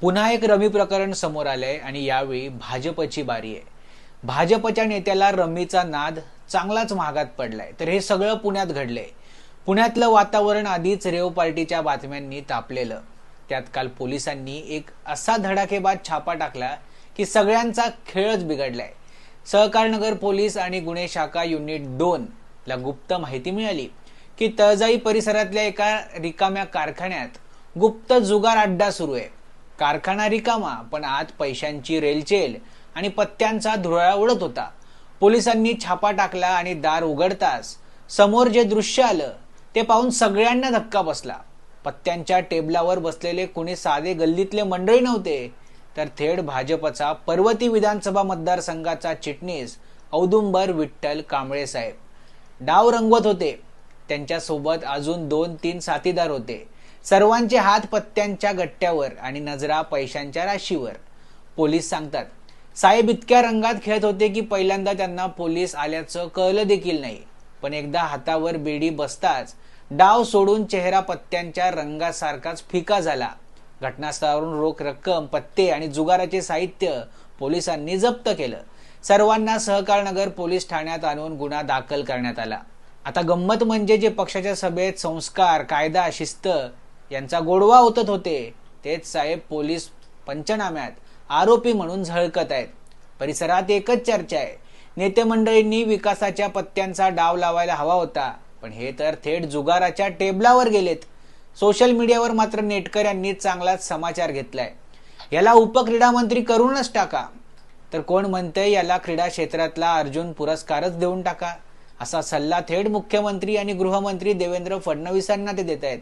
पुन्हा एक रमी प्रकरण समोर आलंय आणि यावेळी भाजपची बारी आहे. भाजपच्या नेत्याला रमीचा नाद चांगलाच महागात पडलाय. तर हे सगळं पुण्यात घडलंय. पुण्यातलं वातावरण आधीच रेव पार्टीच्या बातम्यांनी तापलेलं. त्यात काल पोलिसांनी एक असा धडाकेबाज छापा टाकला की सगळ्यांचा खेळच बिघडलाय. सहकारनगर पोलीस आणि गुन्हे शाखा युनिट दोन ला गुप्त माहिती मिळाली की तळजाई परिसरातल्या एका रिकाम्या कारखान्यात गुप्त जुगार अड्डा सुरू आहे. कारखाना रिकामा पण आत पैशांची रेलचेल आणि पत्त्यांचा धुरळा उडत होता. पोलिसांनी छापा टाकला आणि दार उघडताच समोर जे दृश्य आलं ते पाहून सगळ्यांना धक्का बसला. पत्त्यांच्या टेबलावर बसलेले कुणी साधे गल्लीतले मंडळी नव्हते तर थेट भाजपचा पर्वती विधानसभा मतदारसंघाचा चिटणीस औदुंबर विठ्ठल कांबळे साहेब. डाव रंगवत होते. त्यांच्यासोबत अजून दोन तीन साथीदार होते. सर्वांचे हात पत्त्यांच्या गट्ट्यावर आणि नजरा पैशांच्या राशीवर. पोलीस सांगतात साहेब इतक्या रंगात खेळत होते की पहिल्यांदा त्यांना पोलीस आल्याचं कळलं देखील नाही. पण एकदा हातावर बेडी बसताच डाव सोडून चेहरा पत्त्यांच्या रंगासारखाच फिका झाला. घटनास्थळावरून रोख रक्कम पत्ते आणि जुगाराचे साहित्य पोलिसांनी जप्त केलं. सर्वांना सहकारनगर पोलीस ठाण्यात आणून गुन्हा दाखल करण्यात आला. आता गंमत म्हणजे जे पक्षाच्या सभेत संस्कार कायदा शिस्त यांचा गोडवा ओतत होते. तेच साहेब पोलीस पंचनाम्यात आरोपी म्हणून झळकत आहेत. परिसरात एकच चर्चा आहे. नेते मंडळींनी विकासाच्या पत्त्यांचा डाव लावायला हवा होता पण हे तर थेट जुगाराच्या टेबलावर गेलेत. सोशल मीडियावर मात्र नेटकऱ्यांनी चांगलाच समाचार घेतलाय. याला उपक्रीडा मंत्री करूनच टाका. तर कोण म्हणतंय याला क्रीडा क्षेत्रातला अर्जुन पुरस्कारच देऊन टाका? असा सल्ला थेट मुख्यमंत्री आणि गृहमंत्री देवेंद्र फडणवीसांना ते देत आहेत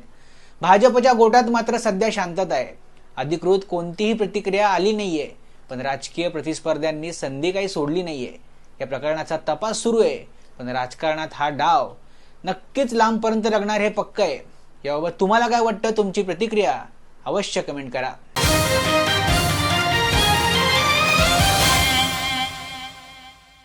भाजपच्या गोटात मात्र सध्या शांतता आहे. अधिकृत कोणतीही प्रतिक्रिया आली नाहीये पण राजकीय प्रतिस्पर्ध्यांनी संधी काही सोडली नाहीये. या प्रकरणाचा तपास सुरू आहे पण राजकारणात हा डाव नक्कीच लांबपर्यंत लागणार हे पक्क आहे. याबाबत तुम्हाला काय वाटतं? तुमची प्रतिक्रिया अवश्य कमेंट करा.